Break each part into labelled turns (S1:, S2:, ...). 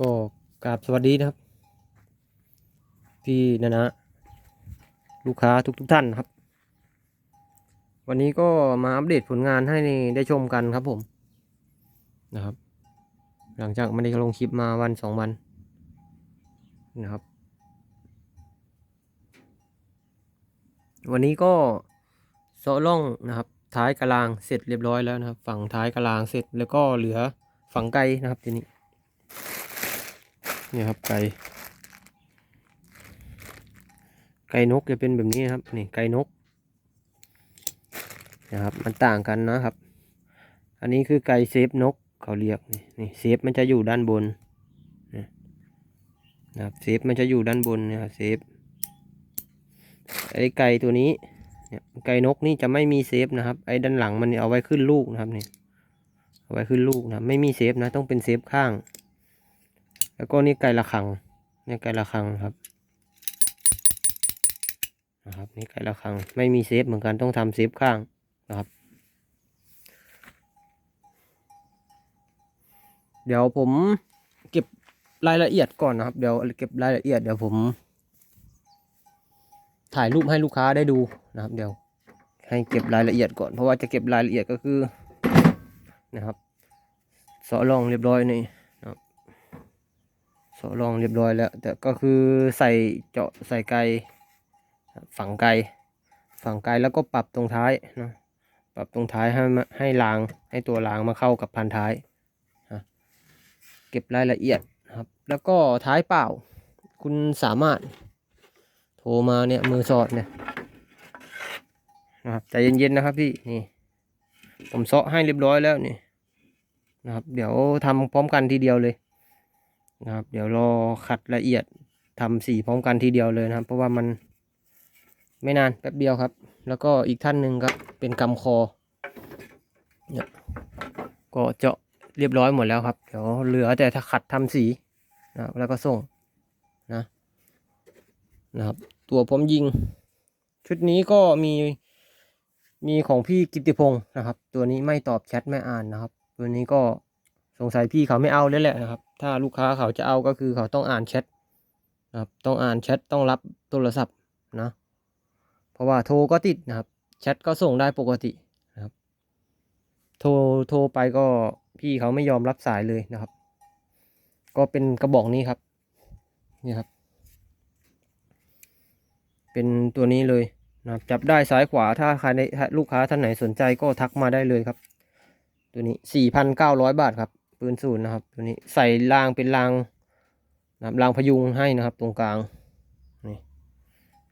S1: ก็กราบสวัสดีนะครับ พี่นะนะลูกค้าทุกทุกท่านครับ วันนี้ก็มาอัปเดตผลงานให้ได้ชมกันครับผมนะครับ หลังจากไม่ได้ลงคลิปมาวันสองวันนะครับ วันนี้ก็เซล่องนะครับ ท้ายกระลางเสร็จเรียบร้อยแล้วนะครับ ฝั่งท้ายกระลางเสร็จแล้วก็เหลือฝั่งไกลนะครับทีนี้ นี่ครับไก่ไก่นกจะเป็นแบบนี้ครับนี่ไก่นกนะครับ มันต่างกันนะครับ อันนี้คือไก่เซฟนกเขาเรียกนี่นี่เซฟมันจะอยู่ด้านบนนี่นะครับเซฟมันจะอยู่ด้านบนนะครับเซฟไอ้ไก่ตัวนี้เนี่ยไก่นกนี่จะไม่มีเซฟนะครับ ไอ้ด้านหลังมันเอาไว้ขึ้นลูกนะครับนี่เอาไว้ขึ้นลูกนะไม่มีเซฟนะต้องเป็นเซฟข้าง แล้วก็นี่ไก่ละคังนี่ไก่ละคังครับนะครับนี่ไก่ละคังไม่มีเซฟเหมือนกันต้องทำเซฟข้างนะครับ เดี๋ยวผมเก็บรายละเอียดก่อนนะครับ เดี๋ยวเก็บรายละเอียดเดี๋ยวผม ถ่ายรูปให้ลูกค้าได้ดูนะครับ เดี๋ยว ให้เก็บรายละเอียดก่อนเพราะว่าจะเก็บรายละเอียดก็คือนะครับเสาะรองเรียบร้อยนี่ สลองเรียบร้อยแล้ว แต่ก็คือใส่เจาะใส่ไกฝังไกฝังไกแล้วก็ปรับตรงท้ายนะปรับตรงท้ายให้ให้รางให้ตัวรางมาเข้ากับพันท้ายนะเก็บรายละเอียดนะครับ แล้วก็ท้ายเปล่า คุณสามารถโทรมาเนี่ยมือสอดเนี่ยนะครับใจเย็นๆนะครับพี่นี่ผมเซาะให้เรียบร้อยแล้วนี่นะครับ เดี๋ยวทำพร้อมกันทีเดียวเลย นะครับ เดี๋ยวรอขัดละเอียดทำสีพร้อมกันทีเดียวเลยนะครับ เพราะว่ามันไม่นานแป๊บเดียวครับ แล้วก็อีกท่านหนึ่งครับเป็นกำคอเนี่ยก็เจาะเรียบร้อยหมดแล้วครับ เดี๋ยวเหลือแต่ถ้าขัดทำสีนะครับแล้วก็ส่งนะนะครับ ตัวผมยิง ชุดนี้ก็มีมีของพี่กิตติพงศ์นะครับ ตัวนี้ไม่ตอบแชทไม่อ่านนะครับ ตัวนี้ก็ สงสัยพี่เขาไม่เอาแล้วแหละนะครับ ถ้าลูกค้าเขาจะเอาก็คือเขาต้องอ่านแชทนะครับ ต้องอ่านแชทต้องรับโทรศัพท์นะ เพราะว่าโทรก็ติดนะครับ แชทก็ส่งได้ปกตินะครับ โทรโทรไปก็พี่เขาไม่ยอมรับสายเลยนะครับ ก็เป็นกระบอกนี้ครับ นี่ครับ เป็นตัวนี้เลยนะครับ จับได้ซ้ายขวาถ้าใครในลูกค้าท่านไหนสนใจก็ทักมาได้เลยครับ ตัวนี้สี่พันเก้าร้อยบาทครับ ปืนศูนย์นะครับ ตัวนี้ใส่รางเป็นรางนะครับรางพยุงให้นะครับ ตรงกลางนี่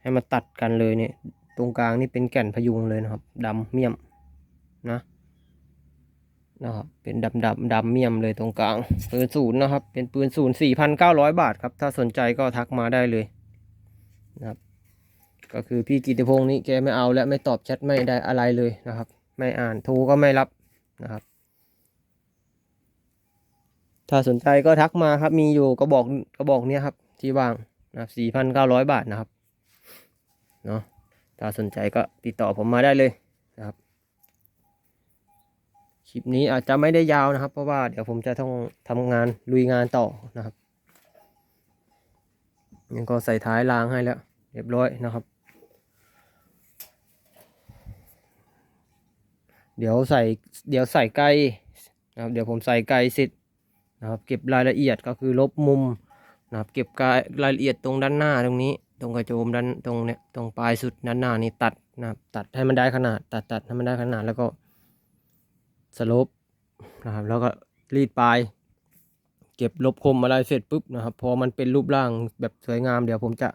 S1: ให้มาตัดกันเลยเนี่ยตรงกลางนี่เป็นแก่นพยุงเลยนะครับดำเมี่ยมนะนะครับเป็นดำดำดำเมี่ยมเลยตรงกลางปืนศูนย์นะครับ เป็นปืนศูนย์สี่พันเก้าร้อยบาทครับ ถ้าสนใจก็ทักมาได้เลยนะครับ ก็คือพี่กิติพงศ์นี่แกไม่เอาและไม่ตอบแชทไม่ได้อะไรเลยนะครับ ไม่อ่านโทรก็ไม่รับนะครับ ถ้าสนใจก็ทักมาครับ มีอยู่กระบอกกระบอกเนี้ยครับ ที่วางนะครับสี่พันเก้าร้อยบาทนะครับ เนาะถ้าสนใจก็ติดต่อผมมาได้เลยนะครับ คลิปนี้อาจจะไม่ได้ยาวนะครับ เพราะว่าเดี๋ยวผมจะต้องทำงานลุยงานต่อนะครับยังก็ใส่ท้ายรางให้แล้ว เรียบร้อยนะครับ เดี๋ยวใส่เดี๋ยวใส่ไกลนะครับ เดี๋ยวผมใส่ไกลเสร็จ นะครับเก็บรายละเอียดก็คือลบมุมนะครับเก็บกายรายละเอียดตรงด้านหน้าตรงนี้ ตรงกระโจมด้านตรงเนี้ยตรงปลายสุดด้านหน้านี่ตัดนะครับตัดให้มันได้ขนาด ตัดตัดให้มันได้ขนาดแล้วก็สลบนะครับแล้วก็รีดปลาย เก็บลบคมอะไรเสร็จปุ๊บนะครับพอมันเป็นรูปร่างแบบสวยงามเดี๋ยวผมจะ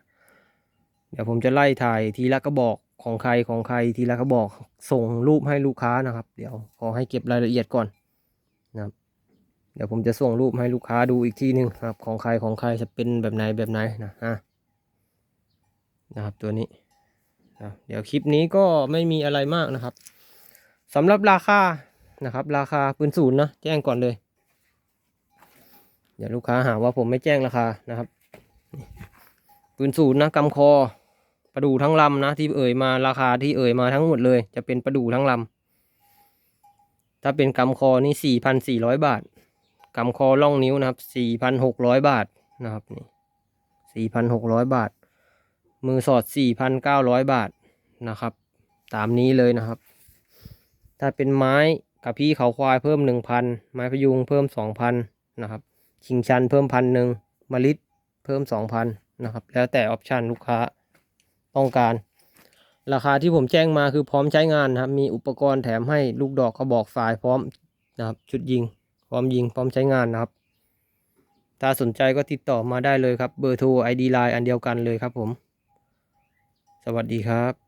S1: เดี๋ยวผมจะไล่ถ่ายทีละกระบอกของใครของใครทีละกระบอกส่งรูปให้ลูกค้านะครับ เดี๋ยวขอให้เก็บรายละเอียดก่อนนะครับ เดี๋ยวผมจะส่งรูปให้ลูกค้าดูอีกทีหนึ่งครับ ของใครของใครจะเป็นแบบไหนแบบไหนนะฮะนะครับตัวนี้นะเดี๋ยวคลิปนี้ก็ไม่มีอะไรมากนะครับสำหรับราคานะครับ ราคาปืนศูนย์นะแจ้งก่อนเลยเดี๋ยวลูกค้าหาว่าผมไม่แจ้งราคานะครับปืนศูนย์นะกำคอประดูทั้งลำนะที่เอ่ยมาราคาที่เอ่ยมาทั้งหมดเลย จะเป็นประดูทั้งลำถ้าเป็นกำคอนี่สี่พันสี่ร้อยบาท กำคอล่องนิ้วนะครับสี่พันหกร้อยบาทนะครับนี่สี่พันหกร้อยบาท มือสอดสี่พันเก้าร้อยบาทนะครับ ตามนี้เลยนะครับ ถ้าเป็นไม้กับพี่เขาควายเพิ่มหนึ่งพันไม้พยุงเพิ่มสองพันนะครับชิงชันเพิ่มพันหนึ่งมะลิดเพิ่มสองพันนะครับ แล้วแต่ออปชันลูกค้าต้องการ ราคาที่ผมแจ้งมาคือพร้อมใช้งานนะครับ มีอุปกรณ์แถมให้ลูกดอกกระบอกฝายพร้อมนะครับ ชุดยิง ร้อมยิงพร้อมใช้งานนะครับ ถ้าสนใจก็ติดต่อมาได้เลยครับ เบอร์โทร ID Line อันเดียวกันเลยครับผม สวัสดีครับ